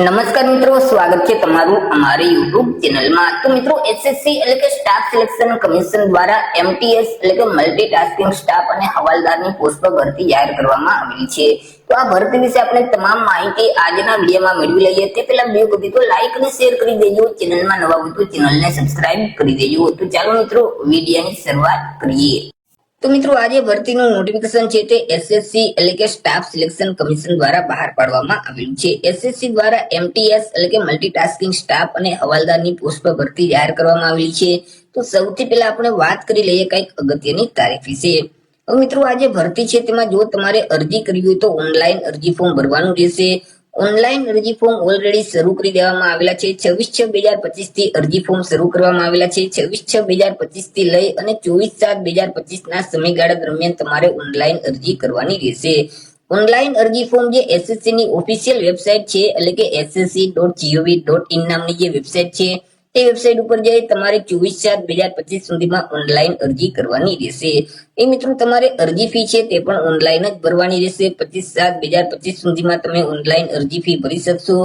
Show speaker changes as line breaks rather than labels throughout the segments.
નમસ્કાર મિત્રો, સ્વાગત છે તમારું અમારી યુટ્યુબ ચેનલમાં. તો મિત્રો એસએસસી એટલે કે સ્ટાફ સિલેક્શન કમિશન દ્વારા એમટીએસ એટલે કે મલ્ટી ટાસ્કિંગ સ્ટાફ અને હવાલદારની પોસ્ટ પર ભરતી જાહેર કરવામાં આવેલી છે. તો આ ભરતી વિશે આપણે તમામ માહિતી આજના વિડીયોમાં મેળવી લઈએ. તે પહેલા બે કદી તો લાઈક અને શેર કરી દેજો. ચેનલમાં નવા હોય તો ચેનલને સબસ્ક્રાઇબ કરી દેજો. તો ચાલો મિત્રો, વિડીયોની શરૂઆત કરીએ. તો મિત્રો આજે ભરતીનું નોટિફિકેશન છે તે એસએસસી એટલે કે સ્ટાફ સિલેક્શન કમિશન દ્વારા બહાર પાડવામાં આવેલું છે. એસએસસી દ્વારા એમટીએસ એટલે કે મલ્ટીટાસ્કિંગ સ્ટાફ અને હવાલદારની પોસ્ટ પર ભરતી જાહેર કરવામાં આવેલી છે. તો સૌથી પહેલા આપણે વાત કરી લઈએ કંઈક અગત્યની તારીખ વિશે. મિત્રો આજે ભરતી છે, તેમાં જો તમારે અરજી કરવી હોય તો ઓનલાઈન અરજી ફોર્મ ભરવાનું રહેશે. ઓનલાઈન અરજી ફોર્મ ઓલરેડી શરૂ કરી દેવામાં આવેલા છે. છવ્વીસ છ બે હજાર પચીસથી અરજી ફોર્મ શરૂ કરવામાં આવેલા છે. છવ્વીસ છ બે હજાર પચીસથી લઈ અને ચોવીસ સાત બે હજાર પચીસ ના સમયગાળા દરમિયાન તમારે ઓનલાઈન અરજી કરવાની રહેશે. ઓનલાઈન અરજી ફોર્મ જે એસએસસી ની ઓફિશિયલ વેબસાઇટ છે, એટલે કે SSC dot GOV dot in નામની જે વેબસાઇટ છે તે વેબસાઇટ ઉપર જઈ તમારે ચોવીસ સાત બે હજાર પચીસ સુધીમાં ઓનલાઈન અરજી કરવાની રહેશે. એ મિત્રો, તમારે અરજી ફી છે તે પણ ઓનલાઈન જ ભરવાની રહેશે. પચીસ સાત બે હજાર પચીસ સુધીમાં તમે ઓનલાઈન અરજી ફી ભરી શકશો.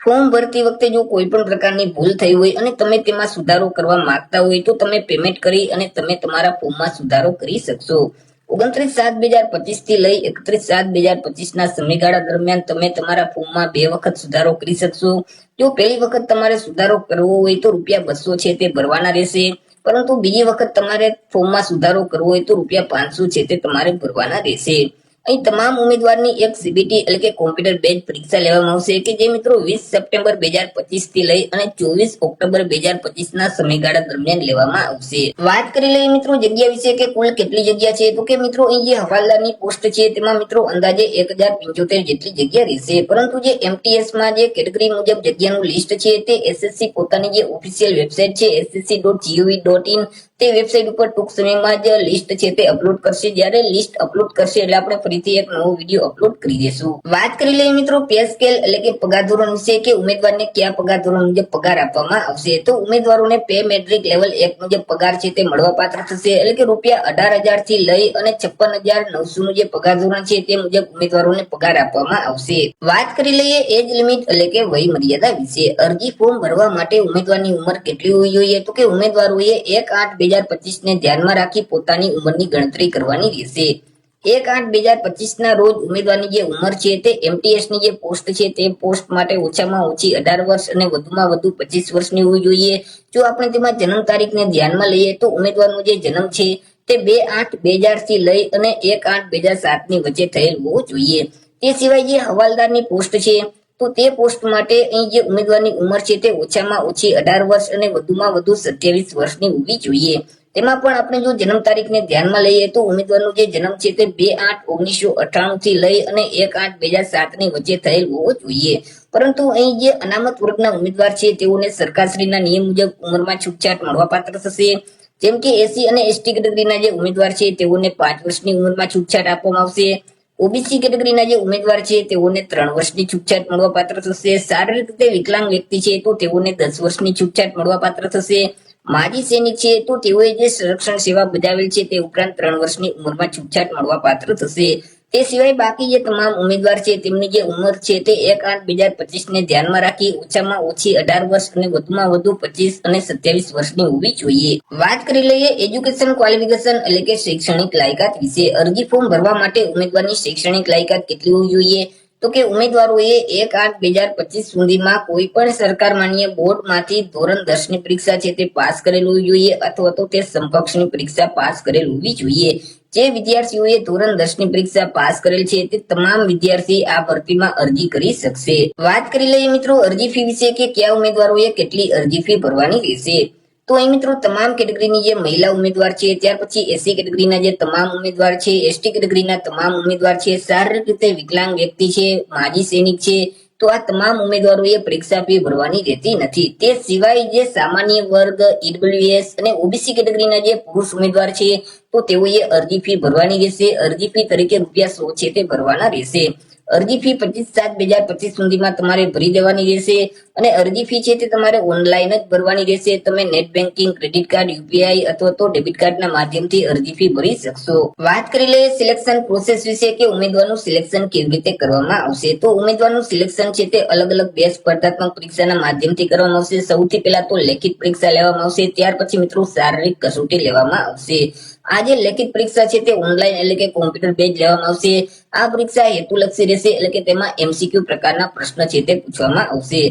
ફોર્મ ભરતી વખતે જો કોઈ પણ પ્રકારની ભૂલ થઈ હોય અને તમે તેમાં સુધારો કરવા માંગતા હોય તો તમે પેમેન્ટ કરી અને તમે તમારા ફોર્મમાં સુધારો કરી શકશો. ઓગણત્રીસ સાત બે હજાર પચીસથી લઈ એકત્રીસ સાત બે હજાર પચીસ ના સમયગાળા દરમિયાન તમે તમારા ફોર્મમાં બે વખત સુધારો કરી શકશો. જો પહેલી વખત તમારે સુધારો કરવો હોય તો રૂપિયા બસો છે તે ભરવાના રહેશે. પરંતુ બીજી વખત તમારે ફોર્મમાં સુધારો કરવો હોય તો રૂપિયા પાંચસો છે તે તમારે ભરવાના રહેશે. અહીં તમામ ઉમેદવારની એક સીબીટી એટલે કે કોમ્પ્યુટર બેઝ પરીક્ષા લેવામાં આવશે કે જે મિત્રો વીસ સપ્ટેમ્બર બે હજાર પચીસથી લઈ અને ચોવીસ ઓક્ટોબર બે હજાર પચીસ ના સમયગાળા દરમિયાન લેવામાં આવશે. વાત કરી લઈએ મિત્રો જગ્યા વિશે કે કુલ કેટલી જગ્યા છે? તો કે મિત્રો અહીં જે હવાલદારની પોસ્ટ છે, તેમાં મિત્રો અંદાજે એક હજાર પંચોતેર જેટલી જગ્યા રહેશે. પરંતુ જે એમટીએસમાં જે કેટેગરી મુજબ જગ્યાનું લિસ્ટ છે, તે એસએસસી પોતાની જે ઓફિશિયલ વેબસાઇટ છે SSC dot GOV dot in તે વેબસાઇટ ઉપર ટૂંક સમયમાં જ લિસ્ટ છે તે અપલોડ કરશે. જ્યારે લિસ્ટ અપલોડ કરશે એટલે આપણે ફરીથી એક નવો વીડિયો અપલોડ કરી દેશું. વાત કરી લઈએ મિત્રો પે સ્કેલ એટલે કે પગાર ધોરણ વિશે કે ઉમેદવારને કયા પગાર ધોરણ મુજબ પગાર આપવામાં આવશે. તો ઉમેદવારોને પે મેટ્રિક લેવલ એક મુજબ પગાર છે તે મળવા પાત્ર થશે. એટલે કે રૂપિયા અઢાર હજારથી લઈ અને છપ્પન હજાર નવસો નું જે પગાર ધોરણ છે તે મુજબ ઉમેદવારોને પગાર આપવામાં આવશે. વાત કરી લઈએ એજ લિમિટ એટલે કે વય મર્યાદા વિશે. અરજી ફોર્મ ભરવા માટે ઉમેદવારની ઉંમર કેટલી હોવી જોઈએ? તો કે ઉમેદવારોએ એક આઠ બે હજાર પચીસ ને ધ્યાનમાં રાખી પોતાની ઉંમરની ગણતરી કરવાની રહેશે. એક આઠ બે હજાર પચીસ ના રોજ ઉમેદવારની જે ઉંમર છે તે એમટીએસની જે પોસ્ટ છે તે પોસ્ટ માટે ઓછામાં ઓછી અઢાર વર્ષ અને વધુમાં વધુ પચીસ વર્ષની હોવી જોઈએ. જો આપણે તેમાં જન્મ તારીખને ધ્યાનમાં લઈએ તો ઉમેદવારનો જે જન્મ છે તે બે આઠ બે હજારથી લઈ અને એક આઠ બે હજાર સાતની વચ્ચે થયેલ હોવું જોઈએ. તે સિવાય જે હવાલદારની પોસ્ટ છે તો તે પોસ્ટ માટે અહીં જે ઉમેદવારની ઉંમર છે તે ઓછામાં ઓછી અઢાર વર્ષ અને વધુમાં વધુ સત્યાવીસ વર્ષની હોવી જોઈએ. તેમાં પણ આપણે જો જન્મ તારીખને ધ્યાનમાં લઈએ તો ઉમેદવારનો જે જન્મ છે તે બે આઠ ઓગણીસો અઠ્ઠાણું થી લઈ અને એક આઠ બે હજાર સાતની વચ્ચે થયેલ હોવો જોઈએ. પરંતુ અહીં જે અનામત વર્ગના ઉમેદવાર છે તેઓને સરકારશ્રીના નિયમ મુજબ ઉંમરમાં છૂટછાટ મળવાપાત્ર થશે. જેમ કે એસી અને એસટી કેટેગરીના જે ઉમેદવાર છે તેઓને પાંચ વર્ષની ઉંમરમાં છૂટછાટ આપવામાં આવશે. ઓબીસી કેટેગરીના જે ઉમેદવાર છે, તેઓને ત્રણ વર્ષની છૂટછાટ મળવા પાત્ર થશે. શારીરિક રીતે વિકલાંગ વ્યક્તિ છે, તો તેઓને દસ વર્ષની છૂટછાટ મળવા પાત્ર થશે. માજી સૈનિક છે, તો તેઓએ જે સંરક્ષણ સેવા બજાવેલ છે, તે ઉપરાંત ત્રણ વર્ષની ઉંમરમાં છૂટછાટ મળવા પાત્ર થશે. તે સિવાય બાકી જે તમામ ઉમેદવાર છે, તેમની જે ઉંમર છે તે એક આઠ બે હજાર પચીસ ને ધ્યાનમાં રાખી ઓછામાં ઓછી અઢાર વર્ષ અને વધુમાં વધુ પચીસ અને સત્યાવીસ વર્ષની હોવી જોઈએ. વાત કરી લઈએ એજ્યુકેશન ક્વોલિફિકેશન એટલે કે શૈક્ષણિક લાયકાત વિશે. અરજી ફોર્મ ભરવા માટે ઉમેદવારની શૈક્ષણિક લાયકાત કેટલી હોવી જોઈએ? તો કે ઉમેદવારોએ એક આઠ બે હજાર પચીસ સુધીમાં કોઈ પણ સરકાર માન્ય બોર્ડમાંથી ધોરણ દસની પરીક્ષા છે તે પાસ કરેલ જોઈએ અથવા તો તે સમકક્ષની પરીક્ષા પાસ કરેલ હોવી જોઈએ. જે વિદ્યાર્થીઓએ ધોરણ દસની પરીક્ષા પાસ કરેલ છે તે તમામ વિદ્યાર્થી આ ભરતીમાં અરજી કરી શકશે. વાત કરી લઈએ મિત્રો અરજી ફી વિશે કે કયા ઉમેદવારોએ કેટલી અરજી ફી ભરવાની રહેશે? તો અહીં મિત્રો તમામ કેટેગરીની જે મહિલા ઉમેદવાર છે, ત્યાર પછી એસસી કેટેગરીના જે તમામ ઉમેદવાર છે, એસટી કેટેગરીના તમામ ઉમેદવાર છે, શારીરિક રીતે વિકલાંગ વ્યક્તિ છે, માજી સૈનિક છે, તો આ તમામ ઉમેદવારોએ પરીક્ષા ફી ભરવાની રહેતી નથી. તે સિવાય જે સામાન્ય વર્ગ ઈડબ્લ્યુએસ અને ઓબીસી કેટેગરીના જે પુરુષ ઉમેદવાર છે, તો તેઓએ અરજી ફી ભરવાની રહેશે. અરજી ફી તરીકે રૂપિયા સો છે તે ભરવાના રહેશે. અરજી ફી પચીસ સાત બે હજાર પચીસ સુધીમાં તમારે ભરી દેવાની રહેશે. અને અરજી ફી છે તે તમારે ઓનલાઈન જ ભરવાની રહેશે. તમે net banking credit card UPI અથવા તો ડેબિટ કાર્ડના માધ્યમથી અરજી ફી ભરી શકશો. વાત કરી લઈએ સિલેક્શન પ્રોસેસ વિશે કે ઉમેદવારનું સિલેક્શન કેવી રીતે કરવામાં આવશે. તો ઉમેદવારનું સિલેક્શન છે તે અલગ અલગ બે સ્પર્ધાત્મક પરીક્ષાના માધ્યમથી કરવામાં આવશે. સૌથી પહેલા તો લેખિત પરીક્ષા લેવામાં આવશે. ત્યાર પછી મિત્રો શારીરિક કસોટી લેવામાં આવશે. આ જે લેખિત પરીક્ષા છે તે ઓનલાઈન એટલે કે કોમ્પ્યુટર બેઝ લેવામાં આવશે. આ પરીક્ષા હેતુલક્ષી રહેશે એટલે કે તેમાં એમસીક્યુ પ્રકારના પ્રશ્ન છે તે પૂછવામાં આવશે.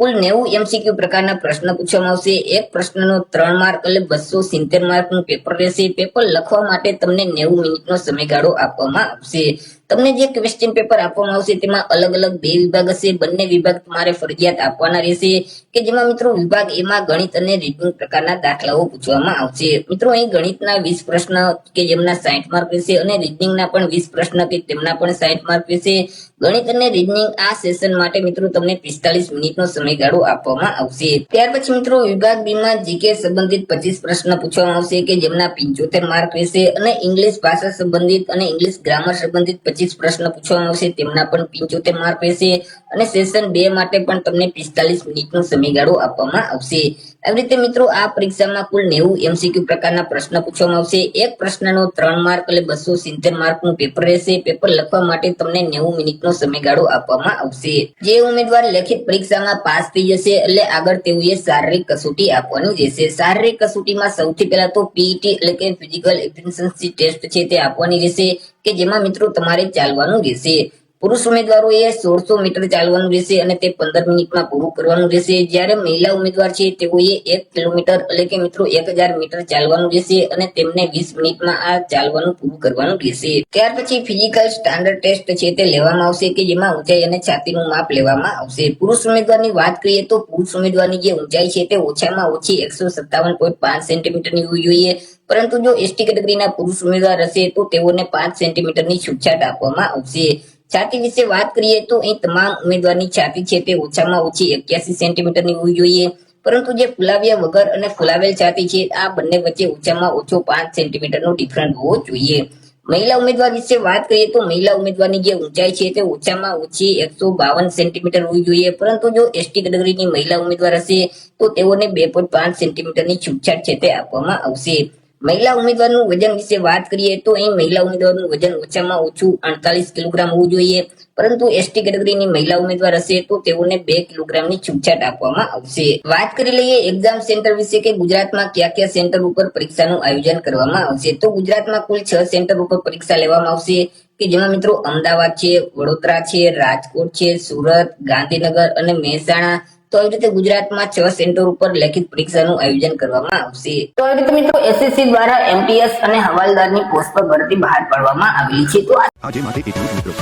કુલ નેવું એમસીક્યુ પ્રકારના પ્રશ્ન પૂછવામાં આવશે. એક પ્રશ્નનો ત્રણ માર્ક એટલે બસો સિત્તેર માર્કનું પેપર રહેશે. પેપર લખવા માટે તમને નેવું મિનિટનો સમયગાળો આપવામાં આવશે. તમને જે ક્વેશ્ચન પેપર આપવામાં આવશે તેમાં અલગ અલગ બે વિભાગ હશે. બંને વિભાગ તમારે ફરજિયાત આપવાના રહેશે કે જેમાં મિત્રો વિભાગ એમાં ગણિત અને રીડિંગ પ્રકારના દાખલાઓ પૂછવામાં આવશે. મિત્રો અહીં ગણિતના વીસ પ્રશ્ન કે જેમના સાઠ માર્ક રહેશે અને રીડિંગના પણ વીસ પ્રશ્ન કે તેમના પણ સાઠ માર્ક રહેશે. ગણિત અને રીડિંગ આ સેશન માટે મિત્રો તમને પિસ્તાલીસ મિનિટનો સમયગાળો આપવામાં આવશે. ત્યાર પછી મિત્રો, વિભાગ બી માં જીકે સંબંધિત પચીસ પ્રશ્ન પૂછવામાં આવશે કે જેમના પિંચોતેર માર્ક રહેશે અને ઇંગ્લિશ ભાષા સંબંધિત અને ઇંગ્લિશ ગ્રામર સંબંધિત પચીસ પ્રશ્ન પૂછવામાં આવશે. તેમના પણ પિંચોતેર માર્ક રહેશે અને સેશન બે માટે પણ તમને પિસ્તાલીસ મિનિટનો સમયગાળો આપવામાં આવશે. આવી રીતે મિત્રો, આ પરીક્ષામાં કુલ નેવું એમસીક્યુ પ્રકારના પ્રશ્ન પૂછવામાં આવશે. એક પ્રશ્નનો ત્રણ માર્ક એટલે બસો સિત્તેર માર્કનું પેપર રહેશે. પેપર લખવા માટે તમને નેવું મિનિટનો સમયગાળો આપવામાં આવશે. જે ઉમેદવાર લેખિત પરીક્ષામાં પાસ થઈ જશે એટલે આગળ તેઓએ શારીરિક કસોટી આપવાનું રહેશે. શારીરિક કસોટીમાં સૌથી પહેલા તો પીઈટી એટલે કે ફિઝિકલ એફિશિયન્સી ટેસ્ટ છે તે આપવાની રહેશે કે જેમાં મિત્રો તમારે ચાલવાનું રહેશે. પુરુષ ઉમેદવારોએ સોળસો મીટર ચાલવાનું રહેશે અને તે પંદર મિનિટમાં પૂરું કરવાનું રહેશે. જ્યારે મહિલા ઉમેદવાર છે, તેઓએ એક કિલોમીટર એટલે કે મિત્રો એક હજાર મીટર ચાલવાનું રહેશે અને તેમને વીસ મિનિટમાં આ ચાલવાનું પૂરું કરવાનું રહેશે. ત્યાર પછી ફિઝિકલ સ્ટાન્ડર્ડ ટેસ્ટ છે તે લેવામાં આવશે કે જેમાં ઊંચાઈ અને છાતીનું માપ લેવામાં આવશે. પુરુષ ઉમેદવારની વાત કરીએ તો પુરુષ ઉમેદવારની જે ઊંચાઈ છે તે ઓછામાં ઓછી એકસો સત્તાવન પોઈન્ટ પાંચ સેન્ટીમીટરની હોવી જોઈએ. પરંતુ જો એસટી કેટેગરીના પુરુષ ઉમેદવાર હશે તો તેઓને પાંચ સેન્ટીમીટરની છૂટછાટ આપવામાં આવશે. છાતી વિશે વાત કરીએ તો અહીં તમામ ઉમેદવારની છાતી છે તે ઓછામાં ઓછી એક્યાસી સેન્ટીમીટરની હોવી જોઈએ. પરંતુ જે ફુલાવ્યા વગર અને ફુલાવેલ છાતી છે, આ બંને વચ્ચે ઓછામાં ઓછો પાંચ સેન્ટીમીટરનો ડિફરન્સ હોવો જોઈએ. મહિલા ઉમેદવાર વિશે વાત કરીએ તો મહિલા ઉમેદવારની જે ઊંચાઈ છે તે ઓછામાં ઓછી એકસો બાવન સેન્ટીમીટર હોવી જોઈએ. પરંતુ જો એસટી કેટેગરીની મહિલા ઉમેદવાર હશે, તો તેઓને બે પોઈન્ટ પાંચ સેન્ટીમીટરની છૂટછાટ છે તે આપવામાં આવશે. મહિલા ઉમેદવારનું વજન વિશે વાત કરીએ તો અહીં મહિલા ઉમેદવારનું વજન ઓછામાં ઓછું અડતાલીસ કિલોગ્રામ હોવું જોઈએ. પરંતુ એસટી કેટેગરીની મહિલા ઉમેદવાર હશે તો તેઓને બે કિલોગ્રામની છૂટછાટ આપવામાં આવશે. વાત કરી લઈએ એક્ઝામ સેન્ટર વિશે કે ગુજરાતમાં કયા કયા સેન્ટર ઉપર પરીક્ષાનું આયોજન કરવામાં આવશે. તો ગુજરાતમાં કુલ છ સેન્ટર ઉપર પરીક્ષા લેવામાં આવશે કે જેમાં મિત્રો અમદાવાદ છે, વડોદરા છે, રાજકોટ છે, સુરત, ગાંધીનગર અને મહેસાણા તો આવી રીતે ગુજરાતમાં છ સેન્ટર ઉપર લેખિત પરીક્ષાનું આયોજન કરવામાં આવશે. તો આવી રીતે મિત્રો એસએસસી દ્વારા એમટીએસ અને હવાલદારની પોસ્ટ પર ભરતી બહાર પાડવામાં આવેલી છે. તો
આજે માટે એટલું જ મિત્રો,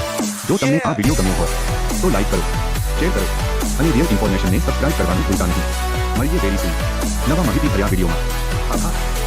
જો તમને આ વીડિયો ગમ્યો હોય, તો લાઈક કરો શેર કરો અને રિયલ ઇન્ફોર્મેશનને સબસ્ક્રાઇબ કરવાનું ભૂલતા નહીં. મળીએ વેરી નવા માહિતી ભર્યા વિડીયોમાં આભાર.